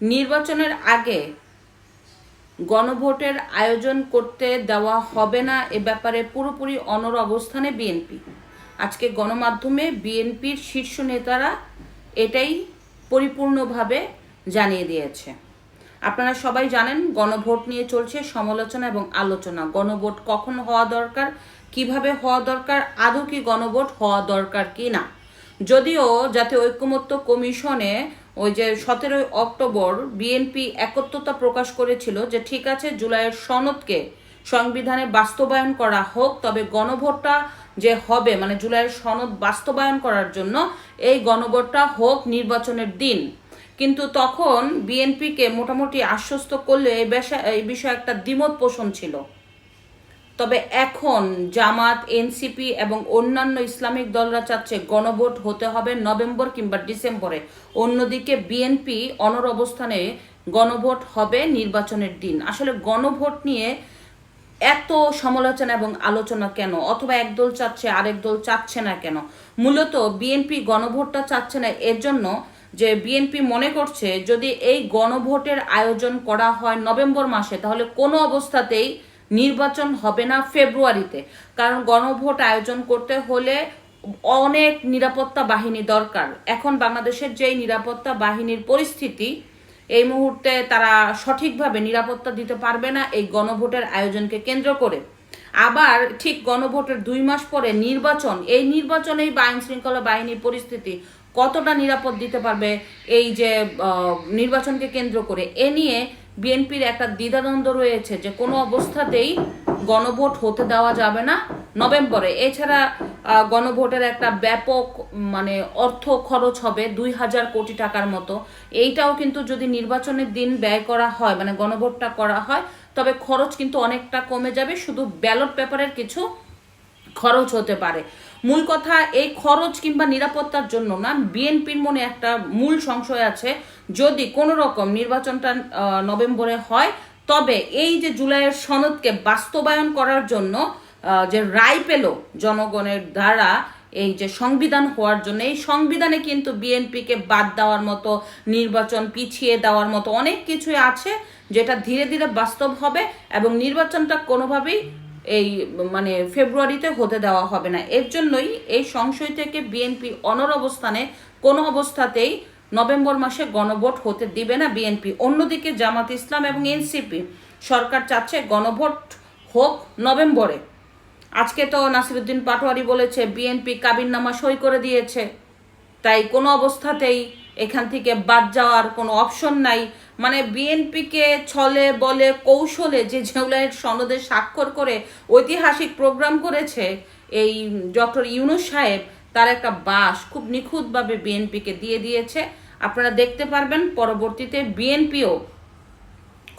নির্বাচনের আগে গণভোটের আয়োজন করতে দেওয়া হবে না এ ব্যাপারে পুরোপুরি অনর অবস্থানে বিএনপি। আজকে গণমাধ্যমে বিএনপির শীর্ষ নেতারা এটাই পরিপূর্ণভাবে জানিয়ে দিয়েছে। আপনারা সবাই জানেন গণভোট নিয়ে চলছে সমালোচনা এবং আলোচনা। গণভোট কখন হওয়া দরকার? কীভাবে হওয়া দরকার? আদৌ কি গণভোট হওয়া দরকার কি না যদিও জাতীয় ঐক্যমত্য কমিশনে ওই যে সতেরোই অক্টোবর বিএনপি একত্রতা প্রকাশ করেছিল যে ঠিক আছে, জুলাইয়ের সনদকে সংবিধানে বাস্তবায়ন করা হোক, তবে গণভোটটা যে হবে মানে জুলাইয়ের সনদ বাস্তবায়ন করার জন্য এই গণভোটটা হোক নির্বাচনের দিন। কিন্তু তখন বিএনপিকে মোটামুটি আশ্বস্ত করলে এই বিষয়ে একটা দ্বিমত পোষণ ছিল। তবে এখন জামাত, এনসিপি এবং অন্যান্য ইসলামিক দলরা চাচ্ছে গণভোট হতে হবে নভেম্বর কিংবা ডিসেম্বরে। অন্যদিকে বিএনপি অনর অবস্থানে গণভোট হবে নির্বাচনের দিন। আসলে গণভোট নিয়ে এত সমালোচনা এবং আলোচনা কেন? অথবা একদল চাচ্ছে, আরেক দল চাচ্ছে না কেন? মূলত বিএনপি গণভোটটা চাচ্ছে না এর জন্য যে বিএনপি মনে করছে, যদি এই গণভোটের আয়োজন করা হয় নভেম্বর মাসে, তাহলে কোনো অবস্থাতেই নির্বাচন হবে না ফেব্রুয়ারিতে। কারণ গণভোট আয়োজন করতে হলে অনেক নিরাপত্তা বাহিনী দরকার। এখন বাংলাদেশের যেই নিরাপত্তা বাহিনীর পরিস্থিতি, এই মুহূর্তে তারা সঠিকভাবে নিরাপত্তা দিতে পারবে না এই গণভোটের আয়োজনকে কেন্দ্র করে। আবার ঠিক গণভোটের দুই মাস পরে নির্বাচন, এই নির্বাচনেই বা আইন শৃঙ্খলা বাহিনীর পরিস্থিতি কতটা নিরাপদ দিতে পারবে এই যে নির্বাচনকে কেন্দ্র করে, এ নিয়ে বিএনপির একটা দ্বিধাদ্বন্দ্ব রয়েছে যে কোনো অবস্থাতেই গণভোট হতে দেওয়া যাবে না নভেম্বরে। এছাড়া গণভোটের একটা ব্যাপক মানে অর্থ খরচ হবে দুই হাজার কোটি টাকার মতো। এইটাও কিন্তু যদি নির্বাচনের দিন ব্যয় করা হয় মানে গণভোটটা করা হয়, তবে খরচ কিন্তু অনেকটা কমে যাবে। শুধু ব্যালট পেপারের কিছু খরচ হতে পারে। মূল কথা, এই খরচ কিংবা নিরাপত্তার জন্য না, বিএনপির মনে একটা মূল সংশয় আছে। যদি কোনো রকম নির্বাচনটা নভেম্বরে হয়, তবে এই যে জুলাইয়ের সনদকে বাস্তবায়ন করার জন্য যে রায় পেল জনগণের দ্বারা, এই যে সংবিধান হওয়ার জন্য, এই সংবিধানে কিন্তু বিএনপিকে বাদ দেওয়ার মতো, নির্বাচন পিছিয়ে দেওয়ার মতো অনেক কিছুই আছে, যেটা ধীরে ধীরে বাস্তব হবে এবং নির্বাচনটা কোনোভাবেই এই মানে ফেব্রুয়ারিতে হতে দেওয়া হবে না। এর জন্যই এই সংশয় থেকে বিএনপি অনর অবস্থানে কোনো অবস্থাতেই নভেম্বর মাসে গণভোট হতে দিবে না বিএনপি। অন্যদিকে জামাত ইসলাম এবং এনসিপি সরকার চাচ্ছে গণভোট হোক নভেম্বরে। আজকে তো নাসিরুদ্দিন পাটোয়ারি বলেছে, বিএনপি কাবিননামা সই করে দিয়েছে। তাই কোনো অবস্থাতেই এখান থেকে বাদ যাওয়ার কোনো অপশন নাই। মানে বিএনপিকে ছলে, বলে, কৌশলে যে জেউলাইয়ের সনদে স্বাক্ষর করে ঐতিহাসিক প্রোগ্রাম করেছে, এই ডক্টর ইউনুস সাহেব, তার একটা বাস খুব নিখুঁতভাবে বিএনপিকে দিয়ে দিয়েছে। আপনারা দেখতে পারবেন, পরবর্তীতে বিএনপিও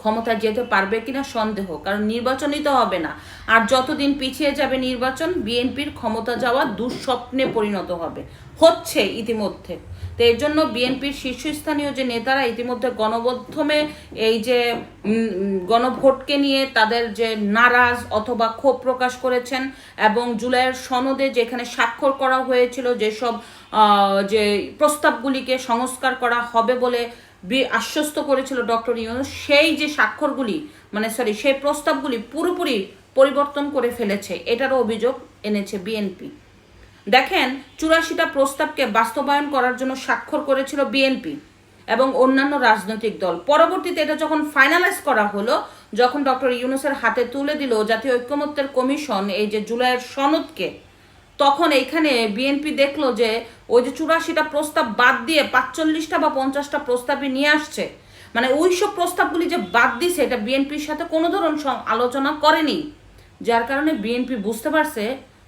ক্ষমতা যেতে পারবে কিনা সন্দেহ, কারণ নির্বাচনই তো হবে না। আর যতদিন পিছিয়ে যাবে নির্বাচন, বিএনপির ক্ষমতা যাওয়া দুঃস্বপ্নে পরিণত হবে। হচ্ছে ইতিমধ্যে। তো এর জন্য বিএনপির শীর্ষস্থানীয় যে নেতারা ইতিমধ্যে গণমাধ্যমে এই যে গণভোটকে নিয়ে তাদের যে নারাজ অথবা ক্ষোভ প্রকাশ করেছেন এবং জুলাইয়ের সনদে যেখানে স্বাক্ষর করা হয়েছিল যেসব যে প্রস্তাবগুলিকে সংস্কার করা হবে বলে আশ্বস্ত করেছিল ডক্টর ইউনুস, সেই যে স্বাক্ষরগুলি মানে সরি সেই প্রস্তাবগুলি পুরোপুরি পরিবর্তন করে ফেলেছে, এটারও অভিযোগ এনেছে বিএনপি। দেখেন, চুরাশিটা প্রস্তাবকে বাস্তবায়ন করার জন্য স্বাক্ষর করেছিল বিএনপি এবং অন্যান্য রাজনৈতিক দল। পরবর্তীতে এটা যখন ফাইনালাইজ করা হলো, যখন ডক্টর ইউনুসের হাতে তুলে দিল জাতীয় ঐক্যমত্যের কমিশন এই যে জুলাইয়ের সনদকে, তখন এইখানে বিএনপি দেখল যে ওই যে চুরাশিটা প্রস্তাব বাদ দিয়ে পাঁচচল্লিশটা বা পঞ্চাশটা প্রস্তাবই নিয়ে আসছে। মানে ওই সব প্রস্তাবগুলি যে বাদ দিছে, এটা বিএনপির সাথে কোনো ধরন আলোচনা করেনি। যার কারণে বিএনপি বুঝতে পারছে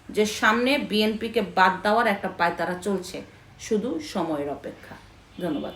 যে সামনে বিএনপিকে বাদ দেওয়ার একটা পায়তারা চলছে। শুধু সময়ের অপেক্ষা। ধন্যবাদ।